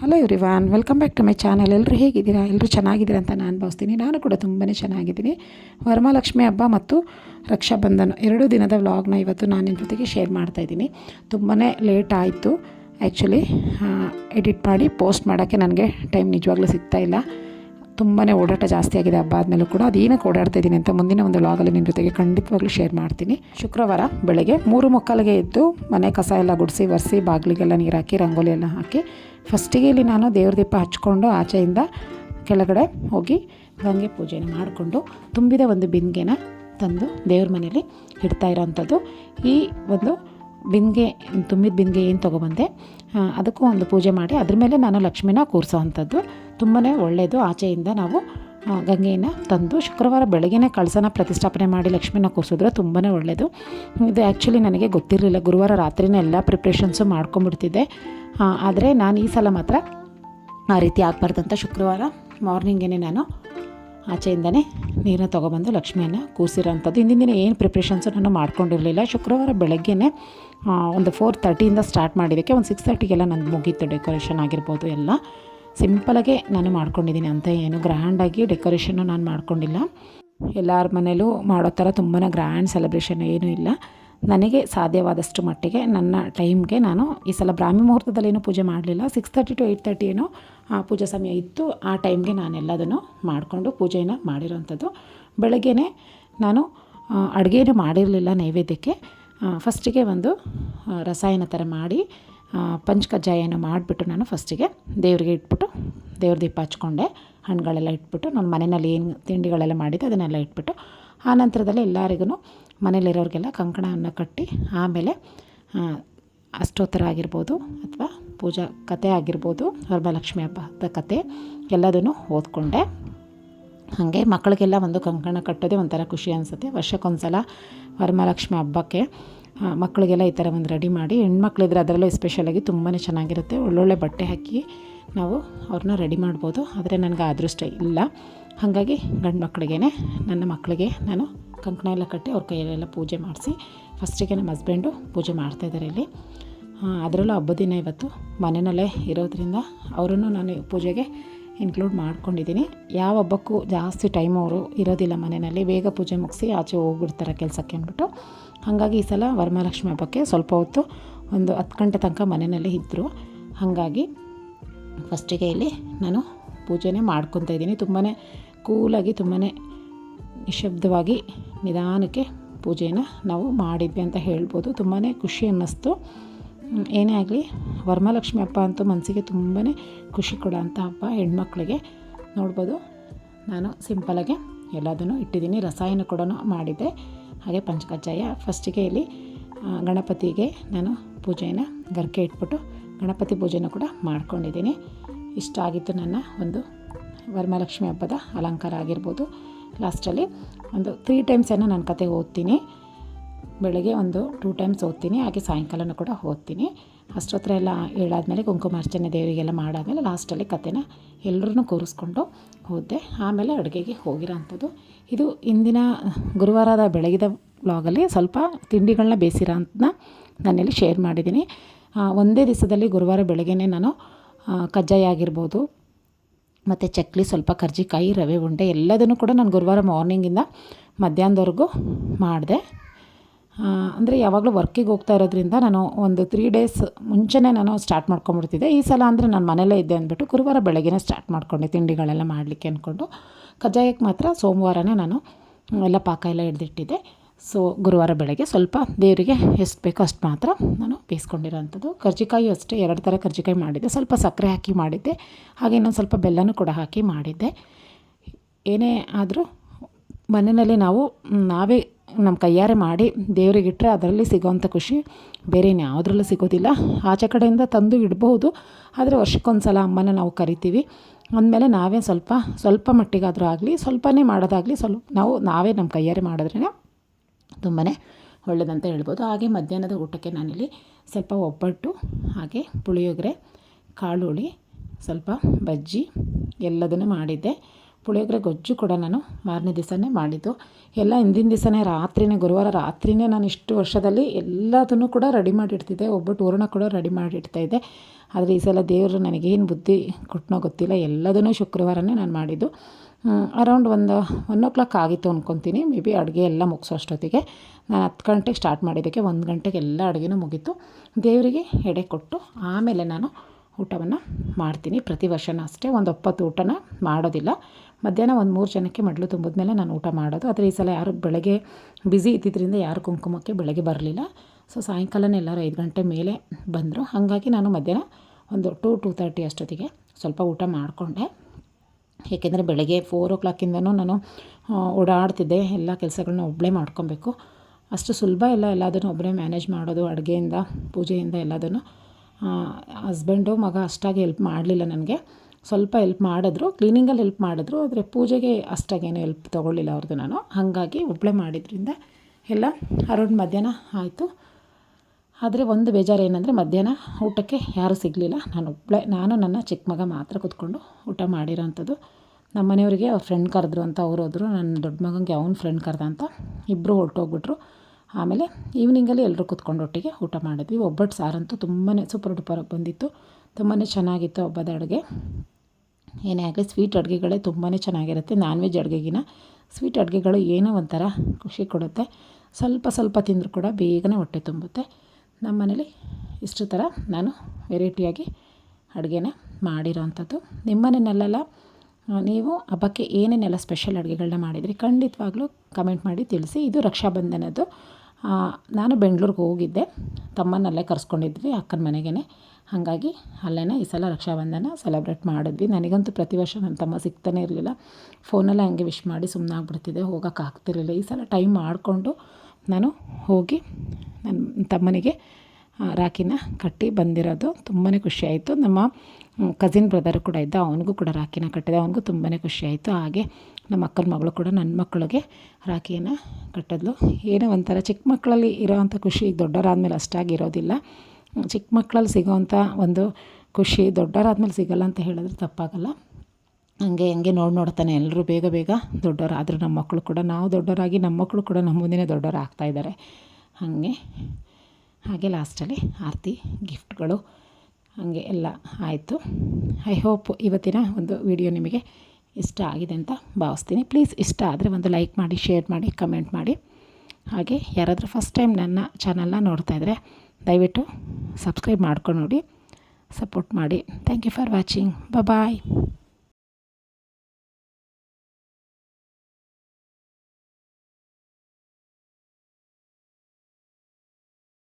Hello everyone welcome back to my channel ಎಲ್ಲರೂ ಹೇಗಿದ್ದೀರಾ? ಎಲ್ಲರೂ ಚೆನ್ನಾಗಿದ್ದೀರಾ ಅಂತ ನಾನು ಭಾವಿಸ್ತೀನಿ. ನಾನು ಕೂಡ ತುಂಬಾ ಚೆನ್ನಾಗಿದ್ದೀನಿ. ವರಮಹಾಲಕ್ಷ್ಮಿ ಹಬ್ಬ ಮತ್ತು ರಕ್ಷಾಬಂಧನ ಎರಡು ದಿನದ ವ್ಲಾಗ್ನ ಇವತ್ತು ನಾನು ನಿಮ್ಮ ಜೊತೆಗೆ ಶೇರ್ ಮಾಡ್ತಾಯಿದ್ದೀನಿ ತುಂಬಾ ಲೇಟ್ ಆಯಿತು. ಆ್ಯಕ್ಚುಲಿ ಎಡಿಟ್ ಮಾಡಿ ಪೋಸ್ಟ್ ಮಾಡೋಕ್ಕೆ ನನಗೆ ಟೈಮ್ ನಿಜವಾಗ್ಲೂ ಸಿಗ್ತಾ ಇಲ್ಲ. ತುಂಬಾ ಓಡಾಟ ಜಾಸ್ತಿ ಆಗಿದೆ ಹಬ್ಬ ಆದಮೇಲೂ ಕೂಡ ಅದೇನಕ್ಕೆ ಓಡಾಡ್ತಾ ಇದ್ದೀನಿ ಅಂತ ಮುಂದಿನ ಒಂದು ಲಾಗಲ್ಲಿ ನಿಮ್ಮ ಜೊತೆಗೆ ಖಂಡಿತವಾಗ್ಲೂ ಶೇರ್ ಮಾಡ್ತೀನಿ. ಶುಕ್ರವಾರ ಬೆಳಗ್ಗೆ ಮೂರು ಮುಕ್ಕಾಲಿಗೆ ಎದ್ದು ಮನೆ ಕಸ ಎಲ್ಲ ಗುಡಿಸಿ, ಒರೆಸಿ, ಬಾಗಿಲಿಗೆಲ್ಲ ನೀರು ಹಾಕಿ, ರಂಗೋಲಿ ಎಲ್ಲ ಹಾಕಿ ಫಸ್ಟಿಗೆ ಇಲ್ಲಿ ನಾನು ದೇವ್ರ ದೀಪ ಹಚ್ಕೊಂಡು ಆಚೆಯಿಂದ ಕೆಳಗಡೆ ಹೋಗಿ ಗಂಗೆ ಪೂಜೆನ ಮಾಡಿಕೊಂಡು ತುಂಬಿದ ಒಂದು ಬಿಂದಿಗೆನ ತಂದು ದೇವ್ರ ಮನೇಲಿ ಇಡ್ತಾ ಇರೋವಂಥದ್ದು ಈ ಒಂದು ಬಿಂದಿಗೆ, ತುಂಬಿದ ಬಿಂದಿಗೆ ಏನು ತೊಗೊಬಂದೆ ಅದಕ್ಕೂ ಒಂದು ಪೂಜೆ ಮಾಡಿ, ಅದ್ರ ಮೇಲೆ ನಾನು ಲಕ್ಷ್ಮಿನ ಕೂರಿಸೋ ಅಂಥದ್ದು ತುಂಬಾ ಒಳ್ಳೆಯದು ಆಚೆಯಿಂದ ನಾವು ಗಂಗೆಯನ್ನ ಗಂಗೆಯನ್ನು ತಂದು ಶುಕ್ರವಾರ ಬೆಳಗ್ಗೆನೇ ಕಳಸನ ಪ್ರತಿಷ್ಠಾಪನೆ ಮಾಡಿ ಲಕ್ಷ್ಮಿನ ಕೂರಿಸಿದ್ರೆ ತುಂಬಾ ಒಳ್ಳೆಯದು ಇದು ಆ್ಯಕ್ಚುಲಿ ನನಗೆ ಗೊತ್ತಿರಲಿಲ್ಲ. ಗುರುವಾರ ರಾತ್ರಿನೇ ಎಲ್ಲ ಪ್ರಿಪ್ರೇಷನ್ಸು ಮಾಡ್ಕೊಂಬಿಡ್ತಿದ್ದೆ ಆದರೆ ನಾನು ಈ ಸಲ ಮಾತ್ರ ಆ ರೀತಿ ಆಗಬಾರ್ದಂತ ಶುಕ್ರವಾರ ಮಾರ್ನಿಂಗೇ ನಾನು ಆಚೆಯಿಂದನೇ ನೀರನ್ನ ತೊಗೊಬಂದು ಲಕ್ಷ್ಮಿಯನ್ನು ಕೂರಿಸಿರೋಂಥದ್ದು. ಹಿಂದಿನ ದಿನ ಏನು ಪ್ರಿಪ್ರೇಷನ್ಸು ನಾನು ಮಾಡ್ಕೊಂಡಿರಲಿಲ್ಲ. ಶುಕ್ರವಾರ ಬೆಳಗ್ಗೆನೇ ಒಂದು ಫೋರ್ ತರ್ಟಿಯಿಂದ ಸ್ಟಾರ್ಟ್ ಮಾಡಿದ್ದಕ್ಕೆ ಒಂದು ಸಿಕ್ಸ್ ತರ್ಟಿಗೆಲ್ಲ ನಂದು ಮುಗೀತು ಡೆಕೋರೇಷನ್ ಆಗಿರ್ಬೋದು ಎಲ್ಲ. ಸಿಂಪಲಾಗೆ ನಾನು ಮಾಡ್ಕೊಂಡಿದ್ದೀನಿ ಅಂತ ಏನು ಗ್ರ್ಯಾಂಡಾಗಿ ಡೆಕೋರೇಷನ್ನು ನಾನು ಮಾಡ್ಕೊಂಡಿಲ್ಲ. ಎಲ್ಲರ ಮನೇಲೂ ಮಾಡೋ ಥರ ತುಂಬಾ ಗ್ರ್ಯಾಂಡ್ ಸೆಲೆಬ್ರೇಷನ್ ಏನೂ ಇಲ್ಲ. ನನಗೆ ಸಾಧ್ಯವಾದಷ್ಟು ಮಟ್ಟಿಗೆ ನನ್ನ ಟೈಮ್ಗೆ ನಾನು ಈ ಸಲ ಬ್ರಾಹ್ಮಿ ಮುಹೂರ್ತದಲ್ಲೇನೂ ಪೂಜೆ ಮಾಡಲಿಲ್ಲ. Six thirty to eight thirty ಏನೋ, ಆ, ಪೂಜಾ ಸಮಯ ಇತ್ತು. ಆ ಟೈಮ್ಗೆ ನಾನು ಎಲ್ಲದನ್ನು ಮಾಡಿಕೊಂಡು ಪೂಜೆಯನ್ನು ಮಾಡಿರೋಂಥದ್ದು. ಬೆಳಗ್ಗೆನೇ ನಾನು ಅಡುಗೆನೂ ಮಾಡಿರಲಿಲ್ಲ ನೈವೇದ್ಯಕ್ಕೆ. ಫಸ್ಟಿಗೆ ಒಂದು ರಸಾಯನ ಥರ ಮಾಡಿ ಪಂಚಕಜ್ಜಾಯನ ಮಾಡಿಬಿಟ್ಟು ನಾನು ಫಸ್ಟಿಗೆ ದೇವರಿಗೆ ಇಟ್ಬಿಟ್ಟು, ದೇವ್ರ ದೀಪ ಹಚ್ಕೊಂಡೆ. ಹಣ್ಣುಗಳೆಲ್ಲ ಇಟ್ಬಿಟ್ಟು ನಾನು ಮನೆಯಲ್ಲಿ ಏನು ತಿಂಡಿಗಳೆಲ್ಲ ಮಾಡಿದ್ದೆ ಅದನ್ನೆಲ್ಲ ಇಟ್ಬಿಟ್ಟು, ಆ ನಂತರದಲ್ಲಿ ಎಲ್ಲರಿಗೂ ಮನೇಲಿರೋರಿಗೆಲ್ಲ ಕಂಕಣವನ್ನು ಕಟ್ಟಿ ಆಮೇಲೆ ಅಷ್ಟೋತ್ತರ ಆಗಿರ್ಬೋದು ಅಥವಾ ಪೂಜಾ ಕತೆ ಆಗಿರ್ಬೋದು ವರಮಹಾಲಕ್ಷ್ಮಿ ಹಬ್ಬದ ಕತೆ ಎಲ್ಲದನ್ನು ಓದ್ಕೊಂಡೆ. ಹಾಗೆ ಮಕ್ಕಳಿಗೆಲ್ಲ ಒಂದು ಕಂಕಣ ಕಟ್ಟೋದೇ ಒಂಥರ ಖುಷಿ ಅನಿಸುತ್ತೆ. ವರ್ಷಕ್ಕೊಂದ್ಸಲ ವರಮಹಾಲಕ್ಷ್ಮಿ ಹಬ್ಬಕ್ಕೆ ಮಕ್ಕಳಿಗೆಲ್ಲ ಈ ಥರ ಒಂದು ರೆಡಿ ಮಾಡಿ, ಹೆಣ್ಮಕ್ಳಿದ್ರೆ ಅದರಲ್ಲೂ ಎಸ್ಪೆಷಲಾಗಿ ತುಂಬಾ ಚೆನ್ನಾಗಿರುತ್ತೆ. ಒಳ್ಳೊಳ್ಳೆ ಬಟ್ಟೆ ಹಾಕಿ ನಾವು ಅವ್ರನ್ನ ರೆಡಿ ಮಾಡ್ಬೋದು. ಆದರೆ ನನಗೆ ಅದೃಷ್ಟ ಇಲ್ಲ. ಹಾಗಾಗಿ ಗಂಡು ಮಕ್ಕಳಿಗೇ ನನ್ನ ಮಕ್ಕಳಿಗೆ ನಾನು ಕಂಕಣ ಎಲ್ಲ ಕಟ್ಟಿ ಅವ್ರ ಕೈಯಲ್ಲೆಲ್ಲ ಪೂಜೆ ಮಾಡಿಸಿ ಫಸ್ಟಿಗೆ ನಮ್ಮ ಹಸ್ಬೆಂಡು ಪೂಜೆ ಮಾಡ್ತಾಯಿದ್ದಾರೆ ಇಲ್ಲಿ. ಅದರಲ್ಲೂ ಹಬ್ಬದ ದಿನ ಇವತ್ತು ಮನೆಯಲ್ಲೇ ಇರೋದ್ರಿಂದ ಅವರನ್ನು ನಾನು ಪೂಜೆಗೆ ಇನ್ಕ್ಲೂಡ್ ಮಾಡ್ಕೊಂಡಿದ್ದೀನಿ. ಯಾವ ಹಬ್ಬಕ್ಕೂ ಜಾಸ್ತಿ ಟೈಮ್ ಅವರು ಇರೋದಿಲ್ಲ ಮನೆಯಲ್ಲಿ, ಬೇಗ ಪೂಜೆ ಮುಗಿಸಿ ಆಚೆ ಹೋಗ್ಬಿಡ್ತಾರೆ ಕೆಲಸಕ್ಕೆ ಅಂದ್ಬಿಟ್ಟು. ಹಾಗಾಗಿ ಈ ಸಲ ವರಮಹಾಲಕ್ಷ್ಮಿ ಹಬ್ಬಕ್ಕೆ ಸ್ವಲ್ಪ ಹೊತ್ತು ಒಂದು ಹತ್ತು ಗಂಟೆ ತನಕ ಮನೆಯಲ್ಲಿ ಇದ್ದರು ಹಾಗಾಗಿ ಫಸ್ಟಿಗೆ ಇಲ್ಲಿ ನಾನು ಪೂಜೆನೇ ಮಾಡ್ಕೊತಾ ಇದ್ದೀನಿ. ತುಂಬಾ ಕೂಲಾಗಿ ತುಂಬಾ ನಿಶಬ್ದವಾಗಿ ನಿಧಾನಕ್ಕೆ ಪೂಜೆನ ನಾವು ಮಾಡಿದ್ವಿ ಅಂತ ಹೇಳ್ಬೋದು. ತುಂಬಾ ಖುಷಿ ಅನ್ನಿಸ್ತು. ಏನೇ ಆಗಲಿ ವರಮಹಾಲಕ್ಷ್ಮಿ ಹಬ್ಬ ಅಂತೂ ಮನಸ್ಸಿಗೆ ತುಂಬಾ ಖುಷಿ ಕೊಡೋಂಥ ಹಬ್ಬ ಹೆಣ್ಮಕ್ಳಿಗೆ. ನೋಡ್ಬೋದು, ನಾನು ಸಿಂಪಲಾಗೆ ಎಲ್ಲದನ್ನು ಇಟ್ಟಿದ್ದೀನಿ, ರಸಾಯನ ಕೂಡ ಮಾಡಿದ್ದೆ. ಹಾಗೆ ಪಂಚಕಜ್ಜಾಯ ಫಸ್ಟಿಗೆ ಇಲ್ಲಿ ಗಣಪತಿಗೆ ನಾನು ಪೂಜೆಯನ್ನು ಗರ್ಕೆ ಇಟ್ಬಿಟ್ಟು ಗಣಪತಿ ಪೂಜೆನ ಕೂಡ ಮಾಡ್ಕೊಂಡಿದ್ದೀನಿ. ಇಷ್ಟ ಆಗಿತ್ತು ನನ್ನ ಒಂದು ವರಮಹಾಲಕ್ಷ್ಮಿ ಹಬ್ಬದ ಅಲಂಕಾರ ಆಗಿರ್ಬೋದು. ಲಾಸ್ಟಲ್ಲಿ ಒಂದು ತ್ರೀ ಟೈಮ್ಸ್ ಏನೋ ನನ್ನ ಕತೆ ಓದ್ತೀನಿ. ಬೆಳಗ್ಗೆ ಒಂದು ಟೂ ಟೈಮ್ಸ್ ಓದ್ತೀನಿ, ಹಾಗೆ ಸಾಯಂಕಾಲನೂ ಕೂಡ ಓದ್ತೀನಿ. ಅಷ್ಟೊತ್ತರ ಎಲ್ಲ ಹೇಳಾದ್ಮೇಲೆ ಕುಂಕುಮಾರ್ಚನೆ ದೇವರಿಗೆಲ್ಲ ಮಾಡಾದ್ಮೇಲೆ ಲಾಸ್ಟಲ್ಲಿ ಕತೆನ ಎಲ್ಲರೂ ಕೂರಿಸ್ಕೊಂಡು ಹೋದೆ ಆಮೇಲೆ ಅಡುಗೆಗೆ ಹೋಗಿರೋ ಅಂಥದ್ದು. ಇದು ಇಂದಿನ ಗುರುವಾರದ ಬೆಳಗಿದ ವ್ಲಾಗಲ್ಲಿ ಸ್ವಲ್ಪ ತಿಂಡಿಗಳನ್ನ ಬೇಯಿಸಿರೋ ಅಂತ ನಾನಿಲ್ಲಿ ಶೇರ್ ಮಾಡಿದ್ದೀನಿ. ಒಂದೇ ದಿವಸದಲ್ಲಿ ಗುರುವಾರ ಬೆಳಗ್ಗೆನೇ ನಾನು ಕಜ್ಜಾಯ ಆಗಿರ್ಬೋದು ಮತ್ತು ಚಕ್ಲಿ ಸ್ವಲ್ಪ ಕರ್ಜಿಕಾಯಿ, ರವೆ ಉಂಡೆ ಎಲ್ಲದನ್ನು ಕೂಡ ನಾನು ಗುರುವಾರ ಮಾರ್ನಿಂಗಿಂದ ಮಧ್ಯಾಹ್ನದವರೆಗೂ ಮಾಡಿದೆ. ಅಂದರೆ ಯಾವಾಗಲೂ ವರ್ಕಿಗೆ ಹೋಗ್ತಾ ಇರೋದ್ರಿಂದ ನಾನು ಒಂದು ತ್ರೀ ಡೇಸ್ ಮುಂಚೆನೇ ನಾನು ಸ್ಟಾರ್ಟ್ ಮಾಡ್ಕೊಂಬಿಡ್ತಿದ್ದೆ ಈ ಸಲ ಅಂದರೆ ನಾನು ಮನೇಲೇ ಇದ್ದೆ ಅಂದ್ಬಿಟ್ಟು ಗುರುವಾರ ಬೆಳಗ್ಗೆನೇ ಸ್ಟಾರ್ಟ್ ಮಾಡ್ಕೊಂಡೆ ತಿಂಡಿಗಳೆಲ್ಲ ಮಾಡಲಿಕ್ಕೆ ಅಂದ್ಕೊಂಡು ಕಜ್ಜಾಯಕ್ಕೆ ಮಾತ್ರ ಸೋಮವಾರನೇ ನಾನು ಎಲ್ಲ ಪಾಕ ಎಲ್ಲ ಹಿಡ್ದಿಟ್ಟಿದ್ದೆ. ಸೊ ಗುರುವಾರ ಬೆಳಗ್ಗೆ ಸ್ವಲ್ಪ ದೇವರಿಗೆ ಎಷ್ಟು ಬೇಕೋ ಅಷ್ಟು ಮಾತ್ರ ನಾನು ಬೇಯಿಸ್ಕೊಂಡಿರೋಂಥದ್ದು. ಕರ್ಜಿಕಾಯಿ ಅಷ್ಟೇ, ಎರಡು ಥರ ಕರ್ಜಿಕಾಯಿ ಮಾಡಿದ್ದೆ. ಸ್ವಲ್ಪ ಸಕ್ಕರೆ ಹಾಕಿ ಮಾಡಿದ್ದೆ. ಹಾಗೆ ಇನ್ನೊಂದು ಸ್ವಲ್ಪ ಬೆಲ್ಲನೂ ಕೂಡ ಹಾಕಿ ಮಾಡಿದ್ದೆ. ಏನೇ ಆದರೂ ಮನೆಯಲ್ಲಿ ನಾವು ನಾವೇ ನಮ್ಮ ಕೈಯಾರೆ ಮಾಡಿ ದೇವರಿಗೆ ಇಟ್ಟರೆ ಅದರಲ್ಲಿ ಸಿಗೋವಂಥ ಖುಷಿ ಬೇರೆ ಇನ್ಯಾವುದ್ರಲ್ಲೂ ಸಿಗೋದಿಲ್ಲ. ಆಚೆ ಕಡೆಯಿಂದ ತಂದು ಇಡಬಹುದು. ಆದರೆ ವರ್ಷಕ್ಕೊಂದು ಸಲ ಅಮ್ಮನ ನಾವು ಕರಿತೀವಿ. ಅಂದಮೇಲೆ ನಾವೇ ಸ್ವಲ್ಪ ಸ್ವಲ್ಪ ಮಟ್ಟಿಗಾದರೂ ಆಗಲಿ, ಸ್ವಲ್ಪನೇ ಮಾಡೋದಾಗಲಿ, ಸ್ವಲ್ಪ ನಾವು, ನಾವೇ ನಮ್ಮ ಕೈಯಾರೆ ಮಾಡಿದ್ರೇ ತುಂಬಾ ಒಳ್ಳೆಯದಂತ ಹೇಳ್ಬೋದು. ಹಾಗೆ ಮಧ್ಯಾಹ್ನದ ಊಟಕ್ಕೆ ನಾನಿಲ್ಲಿ ಸ್ವಲ್ಪ ಒಬ್ಬಟ್ಟು, ಹಾಗೆ ಪುಳಿಯೋಗರೆ ಕಾಳುಳಿ ಸ್ವಲ್ಪ ಬಜ್ಜಿ ಎಲ್ಲದನ್ನು ಮಾಡಿದ್ದೆ. ಪುಳಿಯೋಗರೆ ಗೊಜ್ಜು ಕೂಡ ನಾನು ಮಾರನೇ ದಿವಸನೇ ಮಾಡಿದ್ದು. ಎಲ್ಲ ಹಿಂದಿನ ದಿವಸನೇ, ರಾತ್ರಿನೇ, ಗುರುವಾರ ರಾತ್ರಿನೇ ನಾನು ಇಷ್ಟು ವರ್ಷದಲ್ಲಿ ಎಲ್ಲದನ್ನು ಕೂಡ ರೆಡಿ ಮಾಡಿಡ್ತಿದ್ದೆ. ಒಬ್ಬಟ್ಟು ಹೂರಣ ಕೂಡ ರೆಡಿ ಮಾಡಿಡ್ತಾಯಿದ್ದೆ ಆದರೆ ಈ ಸಲ ದೇವರು ನನಗೇನು ಬುದ್ಧಿ ಕೊಟ್ಟನೋ ಗೊತ್ತಿಲ್ಲ. ಎಲ್ಲದನ್ನೂ ಶುಕ್ರವಾರನೇ ನಾನು ಮಾಡಿದ್ದು. ಅರೌಂಡ್ ಒಂದು ಒನ್ ಓ ಕ್ಲಾಕ್ ಆಗಿತ್ತು ಅಂದ್ಕೊತೀನಿ ಮೇ ಬಿ ಅಡುಗೆ ಎಲ್ಲ ಮುಗಿಸೋ ಅಷ್ಟೊತ್ತಿಗೆ. ನಾನು ಹತ್ತು ಗಂಟೆಗೆ ಸ್ಟಾರ್ಟ್ ಮಾಡಿದ್ದಕ್ಕೆ ಒಂದು ಗಂಟೆಗೆ ಎಲ್ಲ ಅಡುಗೆನೂ ಮುಗೀತು. ದೇವರಿಗೆ ಎಡೆ ಕೊಟ್ಟು ಆಮೇಲೆ ನಾನು ಊಟವನ್ನು ಮಾಡ್ತೀನಿ. ಪ್ರತಿ ವರ್ಷನೂ ಅಷ್ಟೇ. ಒಂದು ಒಪ್ಪತ್ತು ಊಟನ ಮಾಡೋದಿಲ್ಲ. ಮಧ್ಯಾಹ್ನ ಒಂದು ಮೂರು ಜನಕ್ಕೆ ಮಡ್ಲು ತುಂಬಿದ್ಮೇಲೆ ನಾನು ಊಟ ಮಾಡೋದು. ಆದರೆ ಈ ಸಲ ಯಾರು ಬೆಳಗ್ಗೆ ಬ್ಯುಸಿ ಇದ್ದಿದ್ದರಿಂದ ಯಾರು ಕುಂಕುಮಕ್ಕೆ ಬೆಳಗ್ಗೆ ಬರಲಿಲ್ಲ. ಸೊ ಸಾಯಂಕಾಲನೇ ಎಲ್ಲರೂ ಐದು ಗಂಟೆ ಮೇಲೆ ಬಂದರು. ಹಾಗಾಗಿ ನಾನು ಮಧ್ಯಾಹ್ನ ಒಂದು ಟು, ಟೂ ತರ್ಟಿ ಅಷ್ಟೊತ್ತಿಗೆ ಸ್ವಲ್ಪ ಊಟ ಮಾಡಿಕೊಂಡೆ. ಏಕೆಂದರೆ ಬೆಳಗ್ಗೆ ಫೋರ್ ಓ ಕ್ಲಾಕಿಂದನೂ ನಾನು ಓಡಾಡ್ತಿದ್ದೆ. ಎಲ್ಲ ಕೆಲಸಗಳನ್ನ ಒಬ್ಬಳೇ ಮಾಡ್ಕೊಬೇಕು. ಅಷ್ಟು ಸುಲಭ ಇಲ್ಲ ಎಲ್ಲದನ್ನು ಒಬ್ಬರೇ ಮ್ಯಾನೇಜ್ ಮಾಡೋದು, ಅಡುಗೆಯಿಂದ, ಪೂಜೆಯಿಂದ ಎಲ್ಲದನ್ನು. ಹಸ್ಬೆಂಡು ಮಗ ಅಷ್ಟಾಗಿ ಹೆಲ್ಪ್ ಮಾಡಲಿಲ್ಲ ನನಗೆ. ಸ್ವಲ್ಪ ಹೆಲ್ಪ್ ಮಾಡಿದ್ರು ಕ್ಲೀನಿಂಗಲ್ಲಿ ಹೆಲ್ಪ್ ಮಾಡಿದ್ರು, ಆದರೆ ಪೂಜೆಗೆ ಅಷ್ಟಾಗೇನು ಹೆಲ್ಪ್ ತೊಗೊಳ್ಳಿಲ್ಲ ಅವ್ರದ್ದು ನಾನು. ಹಾಗಾಗಿ ಒಬ್ಬಳೆ ಮಾಡಿದ್ರಿಂದ ಎಲ್ಲ ಅರೌಂಡ್ ಮಧ್ಯಾಹ್ನ ಆಯಿತು. ಆದರೆ ಒಂದು ಬೇಜಾರು ಏನಂದರೆ ಮಧ್ಯಾಹ್ನ ಊಟಕ್ಕೆ ಯಾರೂ ಸಿಗಲಿಲ್ಲ. ನಾನು ಒಬ್ಬಳೆ ನಾನು ನನ್ನ ಚಿಕ್ಕ ಮಗ ಮಾತ್ರ ಕೂತ್ಕೊಂಡು ಊಟ ಮಾಡಿರೋ ಅಂಥದ್ದು ನಮ್ಮ ಮನೆಯವರಿಗೆ ಅವ್ರ ಫ್ರೆಂಡ್ ಕರೆದ್ರು ಅಂತ ಅವ್ರು ಹೋದರು. ನನ್ನ ದೊಡ್ಡ ಮಗನಿಗೆ ಅವ್ನ ಫ್ರೆಂಡ್ ಕರೆದ ಅಂತ ಇಬ್ಬರು ಹೊರಟೋಗ್ಬಿಟ್ರು. ಆಮೇಲೆ ಈವ್ನಿಂಗಲ್ಲಿ ಎಲ್ಲರೂ ಕೂತ್ಕೊಂಡು ಒಟ್ಟಿಗೆ ಊಟ ಮಾಡಿದ್ವಿ. ಒಬ್ಬಟ್ಟು ಸಾರಂತೂ ತುಂಬಾ ಸೂಪರ್ ಡೂಪರಾಗಿ ಬಂದಿತ್ತು. ತುಂಬಾ ಚೆನ್ನಾಗಿತ್ತು ಹಬ್ಬದ ಅಡುಗೆ. ಏನೇ ಆಗಲಿ ಸ್ವೀಟ್ ಅಡುಗೆಗಳೇ ತುಂಬಾ ಚೆನ್ನಾಗಿರುತ್ತೆ. ನಾನ್ ವೆಜ್ ಅಡುಗೆಗಿನ ಸ್ವೀಟ್ ಅಡುಗೆಗಳು ಏನೋ ಒಂಥರ ಖುಷಿ ಕೊಡುತ್ತೆ. ಸ್ವಲ್ಪ ಸ್ವಲ್ಪ ತಿಂದರೂ ಕೂಡ ಬೇಗನೆ ಹೊಟ್ಟೆ ತುಂಬುತ್ತೆ. ನಮ್ಮ ಮನೇಲಿ ಇಷ್ಟು ಥರ ನಾನು ವೆರೈಟಿಯಾಗಿ ಅಡುಗೆನ ಮಾಡಿರೋ ಅಂಥದ್ದು ನಿಮ್ಮ ಮನೆಯಲ್ಲೆಲ್ಲ ನೀವು ಹಬ್ಬಕ್ಕೆ ಏನೇನೆಲ್ಲ ಸ್ಪೆಷಲ್ ಅಡುಗೆಗಳನ್ನ ಮಾಡಿದ್ರಿ ಖಂಡಿತವಾಗ್ಲೂ ಕಮೆಂಟ್ ಮಾಡಿ ತಿಳಿಸಿ. ಇದು ರಕ್ಷಾಬಂಧನದ್ದು. ನಾನು ಬೆಂಗ್ಳೂರಿಗೆ ಹೋಗಿದ್ದೆ. ತಮ್ಮನಲ್ಲೇ ಕರ್ಸ್ಕೊಂಡಿದ್ವಿ, ಅಕ್ಕನ ಮನೆಗೇ ಹಾಗಾಗಿ ಅಲ್ಲೇ ಈ ಸಲ ರಕ್ಷಾಬಂಧನ ಸೆಲೆಬ್ರೇಟ್ ಮಾಡಿದ್ವಿ. ನನಗಂತೂ ಪ್ರತಿ ವರ್ಷ ನನ್ನ ತಮ್ಮ ಸಿಗ್ತಾನೆ ಇರಲಿಲ್ಲ. ಫೋನಲ್ಲೇ ಹಂಗೆ ವಿಶ್ ಮಾಡಿ ಸುಮ್ಮನಾಗ್ಬಿಡ್ತಿದ್ದೆ ಹೋಗೋಕೆ ಆಗ್ತಿರಲಿಲ್ಲ. ಈ ಸಲ ಟೈಮ್ ಮಾಡಿಕೊಂಡು ನಾನು ಹೋಗಿ ನನ್ನ ತಮ್ಮನಿಗೆ ರಾಖಿನ ಕಟ್ಟಿ ಬಂದಿರೋದು ತುಂಬಾ ಖುಷಿಯಾಯಿತು ನಮ್ಮ ಕಸಿನ್ ಬ್ರದರ್ ಕೂಡ ಇದ್ದ, ಅವನಿಗೂ ಕೂಡ ರಾಖಿನ ಕಟ್ಟಿದೆ. ಅವನಿಗೂ ತುಂಬಾ ಖುಷಿಯಾಯಿತು ಹಾಗೆ ನಮ್ಮ ಅಕ್ಕನ ಮಗಳು ಕೂಡ ನನ್ನ ಮಕ್ಕಳಿಗೆ ರಾಖಿಯನ್ನು ಕಟ್ಟಿದ್ಲು. ಏನೋ ಒಂಥರ ಚಿಕ್ಕ ಮಕ್ಕಳಲ್ಲಿ ಇರೋವಂಥ ಖುಷಿ, ದೊಡ್ಡವರಾದ್ಮೇಲೆ ಅಷ್ಟಾಗಿ ಇರೋದಿಲ್ಲ. ಚಿಕ್ಕ ಮಕ್ಕಳಲ್ಲಿ ಸಿಗೋವಂಥ ಒಂದು ಖುಷಿ, ದೊಡ್ಡವರಾದ್ಮೇಲೆ ಸಿಗೋಲ್ಲ ಅಂತ ಹೇಳಿದ್ರೆ ತಪ್ಪಾಗಲ್ಲ. ಹಂಗೆ ಹಂಗೆ ನೋಡಿ ನೋಡ್ತಾನೆ ಎಲ್ಲರೂ ಬೇಗ ಬೇಗ ದೊಡ್ಡವರಾದರೂ ನಮ್ಮ ಮಕ್ಕಳು ಕೂಡ. ನಾವು ದೊಡ್ಡವರಾಗಿ ನಮ್ಮ ಮಕ್ಕಳು ಕೂಡ ನಮ್ಮ ಮುಂದೆನೇ ದೊಡ್ಡವರು ಆಗ್ತಾಯಿದ್ದಾರೆ ಹಾಗೆ ಹಾಗೆ ಲಾಸ್ಟಲ್ಲಿ ಆರತಿ ಗಿಫ್ಟ್ಗಳು ಹಾಗೆ ಎಲ್ಲ ಆಯಿತು. ಐ ಹೋಪ್ ಇವತ್ತಿನ ಒಂದು ವಿಡಿಯೋ ನಿಮಗೆ ಇಷ್ಟ ಆಗಿದೆ ಅಂತ ಭಾವಿಸ್ತೀನಿ. ಪ್ಲೀಸ್ ಇಷ್ಟ ಆದರೆ ಒಂದು ಲೈಕ್ ಮಾಡಿ ಶೇರ್ ಮಾಡಿ ಕಮೆಂಟ್ ಮಾಡಿ. ಹಾಗೆ ಯಾರಾದರೂ ಫಸ್ಟ್ ಟೈಮ್ ನನ್ನ ಚಾನಲ್ನ ಇದ್ದರೆ ದಯವಿಟ್ಟು ಸಬ್ಸ್ಕ್ರೈಬ್ ಮಾಡ್ಕೊಂಡು ನೋಡಿ ಸಪೋರ್ಟ್ ಮಾಡಿ. Thank you for watching bye